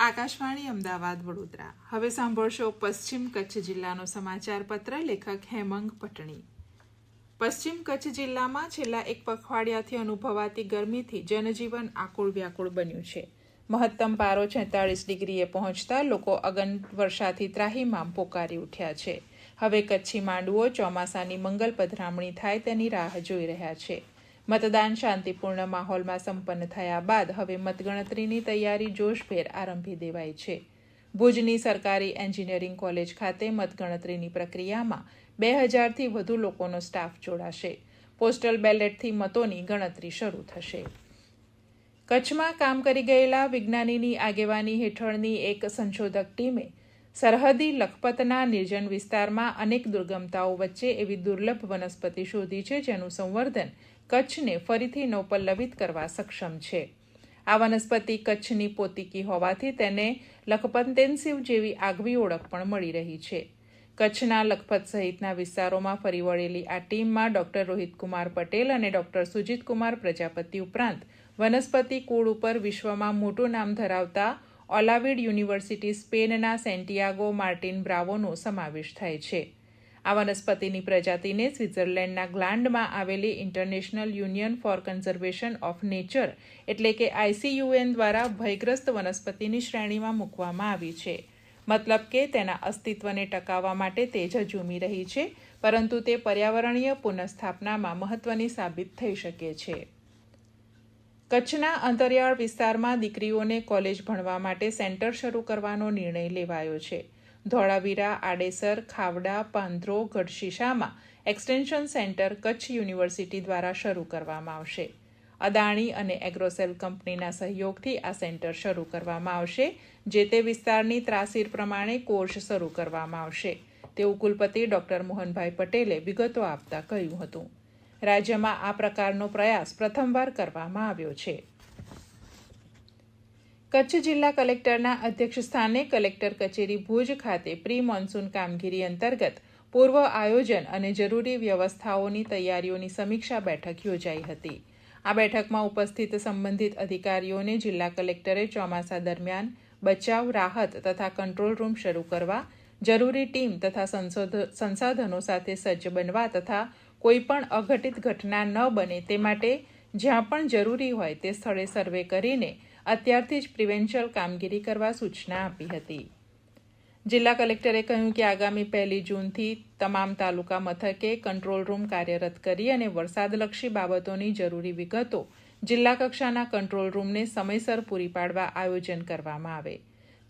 આકાશવાણી અમદાવાદ, વડોદરા. હવે સાંભળશો પશ્ચિમ કચ્છ જિલ્લાનો સમાચાર પત્ર, લેખક હેમંગ પટણી. પશ્ચિમ કચ્છ જિલ્લામાં છેલ્લા એક પખવાડિયાથી અનુભવાતી ગરમીથી જનજીવન આકુળ વ્યાકુળ બન્યું છે. મહત્તમ પારો છેતાળીસ ડિગ્રીએ પહોંચતા લોકો અગન વર્ષાથી ત્રાહીમામ પોકારી ઉઠ્યા છે. હવે કચ્છી માંડવો ચોમાસાની મંગલ પધરામણી થાય તેની રાહ જોઈ રહ્યા છે. મતદાન શાંતિપૂર્ણ માહોલમાં સંપન્ન થયા બાદ હવે મતગણતરીની તૈયારી જોશભેર આરંભી દેવાઈ છે. ભુજની સરકારી એન્જિનિયરિંગ કોલેજ ખાતે મતગણતરીની પ્રક્રિયામાં બે હજારથી વધુ લોકોનો સ્ટાફ જોડાશે. પોસ્ટલ બેલેટથી મતોની ગણતરી શરૂ થશે. કચ્છમાં કામ કરી ગયેલા વિજ્ઞાનીની આગેવાની હેઠળની એક સંશોધક ટીમે સરહદી લખપતના નિર્જન વિસ્તારમાં અનેક દુર્ગમતાઓ વચ્ચે એવી દુર્લભ વનસ્પતિ શોધી છે જેનું સંવર્ધન કચ્છને ફરીથી નવપલ્લવિત કરવા સક્ષમ છે. આ વનસ્પતિ કચ્છની પોતીકી હોવાથી તેને લખપતેન્સિવ જેવી આગવી ઓળખ પણ મળી રહી છે. કચ્છના લખપત સહિતના વિસ્તારોમાં ફરી વળેલી આ ટીમમાં ડોક્ટર રોહિતકુમાર પટેલ અને ડોક્ટર સુજીતકુમાર પ્રજાપતિ ઉપરાંત વનસ્પતિ કુળ ઉપર વિશ્વમાં મોટું નામ ધરાવતા ઓલાવિડ યુનિવર્સિટી સ્પેનના સેન્ટિયાગો માર્ટિન બ્રાવોનો સમાવેશ થાય છે. આ વનસ્પતિની પ્રજાતિને સ્વિટ્ઝરલેન્ડના ગ્લાન્ડમાં આવેલી international union for conservation of nature એટલે કે આઈસીયુએન દ્વારા ભયગ્રસ્ત વનસ્પતિની શ્રેણીમાં મૂકવામાં આવી છે. મતલબ કે તેના અસ્તિત્વને ટકાવવા માટે તે જ ઝૂમી રહી છે, પરંતુ તે પર્યાવરણીય પુનઃસ્થાપનામાં મહત્વની સાબિત થઈ શકે છે. કચ્છના અંતરિયાળ વિસ્તારમાં દીકરીઓને કોલેજ ભણવા માટે સેન્ટર શરૂ કરવાનો નિર્ણય લેવાયો છે. ધોળાવીરા, આડેસર, ખાવડા પાંધ્રો ગઢશીશામાં એક્સટેન્શન સેન્ટર કચ્છ યુનિવર્સિટી દ્વારા શરૂ કરવામાં આવશે. અદાણી અને એગ્રોસેલ કંપનીના સહયોગથી આ સેન્ટર શરૂ કરવામાં આવશે, જે તે વિસ્તારની ત્રાસીર પ્રમાણે કોર્સ શરૂ કરવામાં આવશે. તેવું કુલપતિ ડોક્ટર મોહનભાઈ પટેલે વિગતો આપતા કહ્યું હતું. રાજ્યમાં આ પ્રકારનો પ્રયાસ પ્રથમવાર કરવામાં આવ્યો છે. કચ્છ જિલ્લા કલેક્ટરના અધ્યક્ષસ્થાને કલેક્ટર કચેરી ભુજ ખાતે પ્રી મોન્સૂન કામગીરી અંતર્ગત પૂર્વ આયોજન અને જરૂરી વ્યવસ્થાઓની તૈયારીઓની સમીક્ષા બેઠક યોજાઈ હતી. આ બેઠકમાં ઉપસ્થિત સંબંધિત અધિકારીઓને જિલ્લા કલેક્ટરે ચોમાસા દરમિયાન બચાવ, રાહત તથા કંટ્રોલ રૂમ શરૂ કરવા, જરૂરી ટીમ તથા સંસાધનો સાથે સજ્જ બનવા તથા કોઈપણ અઘટિત ઘટના ન બને તે માટે જ્યાં પણ જરૂરી હોય તે સ્થળે સર્વે કરીને અત્યારથી જ પ્રિવેન્શિયલ કામગીરી કરવા સૂચના આપી હતી. જિલ્લા કલેક્ટરે કહ્યું કે આગામી પહેલી જૂનથી તમામ તાલુકા મથકે કંટ્રોલ રૂમ કાર્યરત કરી અને વરસાદલક્ષી બાબતોની જરૂરી વિગતો જિલ્લા કક્ષાના કંટ્રોલ રૂમને સમયસર પૂરી પાડવા આયોજન કરવામાં આવે.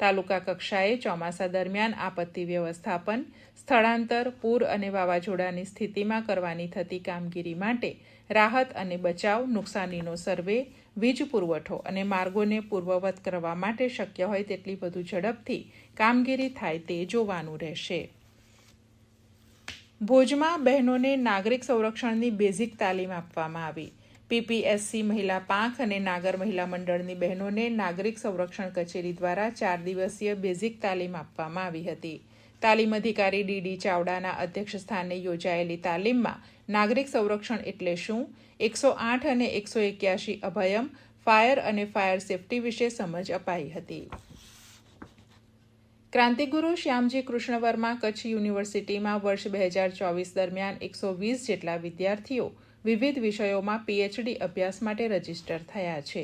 તાલુકા કક્ષાએ ચોમાસા દરમિયાન આપત્તિ વ્યવસ્થાપન, સ્થળાંતર, પૂર અને વાવાઝોડાની સ્થિતિમાં કરવાની થતી કામગીરી માટે રાહત અને બચાવ નુકસાનીનો સર્વે, વીજ પુરવઠો અને માર્ગોને પૂર્વવત કરવા માટે શક્ય હોય તેટલી વધુ ઝડપથી કામગીરી થાય તે જોવાનું રહેશે. ભોજમાં બહેનોને નાગરિક સંરક્ષણની બેઝિક તાલીમ આપવામાં આવી. પીપીએસસી મહિલા પાંખ અને નાગર મહિલા મંડળની બહેનોને નાગરિક સંરક્ષણ કચેરી દ્વારા ચાર દિવસીય બેઝિક તાલીમ આપવામાં આવી હતી. તાલીમ અધિકારી ડીડી ચાવડાના અધ્યક્ષ સ્થાને યોજાયેલી તાલીમમાં નાગરિક સંરક્ષણ એટલે શું? એકસો આઠ અને એકસો એક્યાસી અભયમ, ફાયર અને ફાયર સેફટી વિશે સમજ અપાઈ હતી. ક્રાંતિગુરુ શ્યામજી કૃષ્ણ વર્મા કચ્છ યુનિવર્સિટીમાં વર્ષ બે હજાર ચોવીસ દરમિયાન એકસો વીસ જેટલા વિદ્યાર્થીઓ વિવિધ વિષયોમાં પીએચડી અભ્યાસ માટે રજિસ્ટર થયા છે.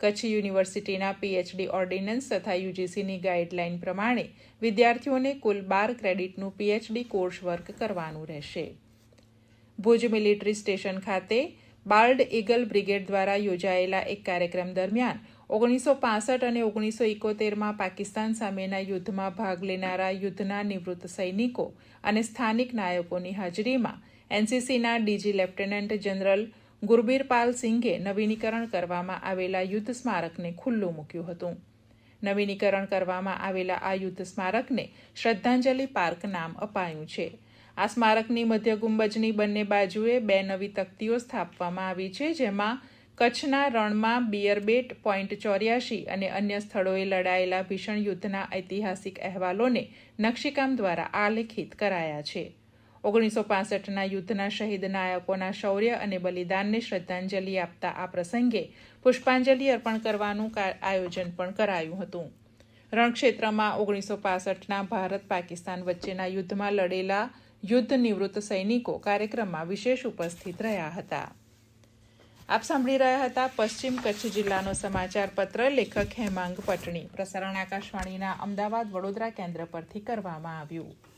કચ્છ યુનિવર્સિટીના પીએચડી ઓર્ડિનન્સ તથા યુજીસીની ગાઈડલાઇન પ્રમાણે વિદ્યાર્થીઓને કુલ બાર ક્રેડિટનું પીએચડી કોર્સ વર્ક કરવાનું રહેશે. ભુજ મિલિટરી સ્ટેશન ખાતે બાર્ડ ઈગલ બ્રિગેડ દ્વારા યોજાયેલા એક કાર્યક્રમ દરમિયાન ઓગણીસો પાસઠ અને ઓગણીસો ઇકોતેરમાં પાકિસ્તાન સામેના યુદ્ધમાં ભાગ લેનારા યુદ્ધના નિવૃત્ત સૈનિકો અને સ્થાનિક નાયકોની હાજરીમાં એનસીસીના ડીજી લેફ્ટનન્ટ જનરલ ગુરબીરપાલ સિંઘે નવીનીકરણ કરવામાં આવેલા યુદ્ધ સ્મારકને ખુલ્લું મૂક્યું હતું. નવીનીકરણ કરવામાં આવેલા આ યુદ્ધ સ્મારકને શ્રદ્ધાંજલિ પાર્ક નામ અપાયું છે. આ સ્મારકની મધ્ય ગુંબજની બંને બાજુએ બે નવી તકતીઓ સ્થાપવામાં આવી છે, જેમાં કચ્છના રણમાં બિયરબેટ, પોઈન્ટ ચોર્યાસી અને અન્ય સ્થળોએ લડાયેલા ભીષણ યુદ્ધના ઐતિહાસિક અહેવાલોને નકશીકામ દ્વારા આલેખિત કરાયા છે. ઓગણીસો પાસઠના યુદ્ધના શહીદ નાયકોના શૌર્ય અને બલિદાનને શ્રદ્ધાંજલિ આપતા આ પ્રસંગે પુષ્પાંજલિ અર્પણ કરવાનું આયોજન પણ કરાયું હતું. રણક્ષેત્રમાં ઓગણીસો પાસઠના ભારત પાકિસ્તાન વચ્ચેના યુદ્ધમાં લડેલા યુદ્ધ નિવૃત્ત સૈનિકો કાર્યક્રમમાં વિશેષ ઉપસ્થિત રહ્યા હતા. આપ સાંભળી રહ્યા હતા પશ્ચિમ કચ્છ જિલ્લાનો સમાચાર પત્ર, લેખક હેમાંગ પટણી. પ્રસારણ આકાશવાણીના અમદાવાદ વડોદરા કેન્દ્ર પરથી કરવામાં આવ્યું.